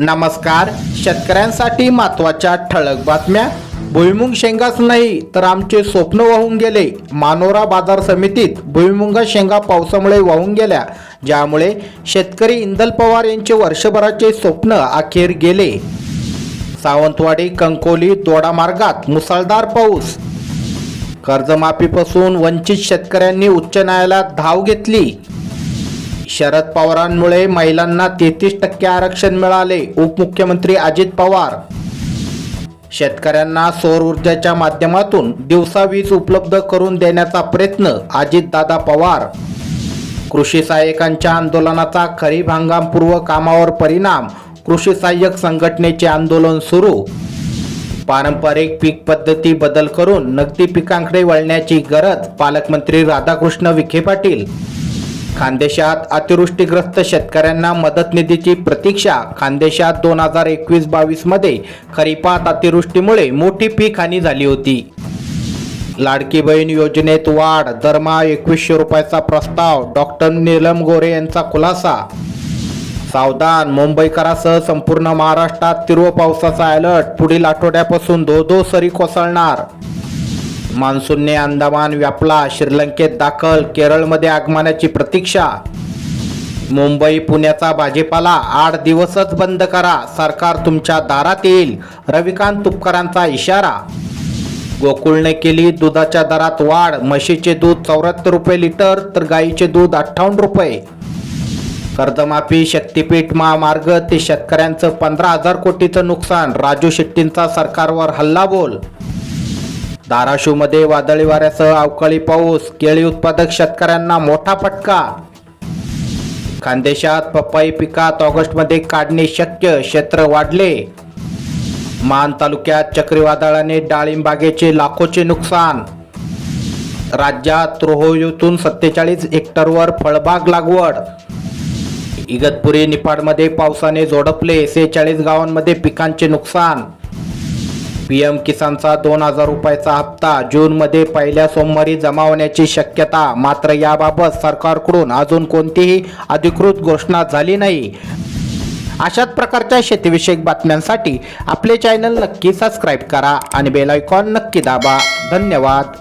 नमस्कार. शेतकऱ्यांसाठी महत्त्वाच्या ठळक बातम्या. भुईमुंग शेंगाच नाही तर आमचे स्वप्न वाहून गेले. मानोरा बाजार समितीत भुईमुंग शेंगा पावसामुळे वाहून गेल्या. ज्यामुळे शेतकरी इंदल पवार यांचे वर्षभराचे स्वप्न अखेर गेले. सावंतवाडी कंकोली दोडा मार्गात मुसळधार पाऊस. कर्जमाफीपासून वंचित शेतकऱ्यांनी उच्च न्यायालयात धाव घेतली. शरद पवारांमुळे महिलांना तेहतीस टक्के आरक्षण मिळाले उपमुख्यमंत्री अजित पवार. शेतकऱ्यांना सौर ऊर्जेच्या माध्यमातून दिवसा वीज उपलब्ध करून देण्याचा प्रयत्न अजितदादा पवार. कृषी सहाय्यकांच्या आंदोलनाचा खरीप हंगामपूर्व कामावर परिणाम कृषी सहाय्यक संघटनेचे आंदोलन सुरू. पारंपरिक पीक पद्धती बदल करून नगदी पिकांकडे वळण्याची गरज पालकमंत्री राधाकृष्ण विखे पाटील खानदेशात अतिवृष्टीग्रस्त शेतकऱ्यांना मदत निधीची प्रतीक्षा. खानदेशात दोन हजार एकवीस बावीसमध्ये खरीपात अतिवृष्टीमुळे मोठी पीक हानी झाली होती. लाडकी बहीण योजनेत वाढ दरमहा एकवीसशे रुपयाचा प्रस्ताव डॉक्टर नीलम गोरे यांचा खुलासा. सावधान मुंबईकरासह संपूर्ण महाराष्ट्रात तीव्र पावसाचा अलर्ट पुढील आठवड्यापासून धो धो सरी कोसळणार. मान्सूनने अंदमान व्यापला श्रीलंकेत दाखल केरळमध्ये आगमनाची प्रतीक्षा. मुंबई पुण्याचा भाजीपाला आठ दिवसच बंद करा. सरकार तुमच्या दारात येईल. रविकांत तुपकरांचा इशारा. गोकुळने केली दुधाच्या दरात वाढ. म्हशीचे दूध चौऱ्याहत्तर रुपये लिटर तर गाईचे दूध अठ्ठावन्न रुपये. कर्जमाफी शक्तीपीठ महामार्ग ते शेतकऱ्यांचं पंधरा हजार कोटीचं नुकसान. राजू शेट्टींचा सरकारवर हल्ला बोल धाराशिवमध्ये वादळी वाऱ्यासह अवकाळी पाऊस केळी उत्पादक शेतकऱ्यांना मोठा फटका. खानदेशात पपई पिकात ऑगस्टमध्ये काढणे शक्य क्षेत्र वाढले. मान तालुक्यात चक्रीवादळाने डाळिंबागेचे लाखोचे नुकसान. राज्यात रोहोयूतून सत्तेचाळीस हेक्टरवर फळबाग लागवड. इगतपुरी निफाडमध्ये पावसाने झोडपले सेहेचाळीस गावांमध्ये पिकांचे नुकसान. पीएम किसानचा दोन हजार रुपयाचा हप्ता जूनमध्ये पहिल्या सोमवारी जमा होण्याची शक्यता मात्र याबाबत सरकारकडून अजून कोणतीही अधिकृत घोषणा झाली नाही. अशाच प्रकारच्या शेतीविषयक बातम्यांसाठी आपले चॅनल नक्की सबस्क्राईब करा आणि बेल आयकॉन नक्की दाबा. धन्यवाद.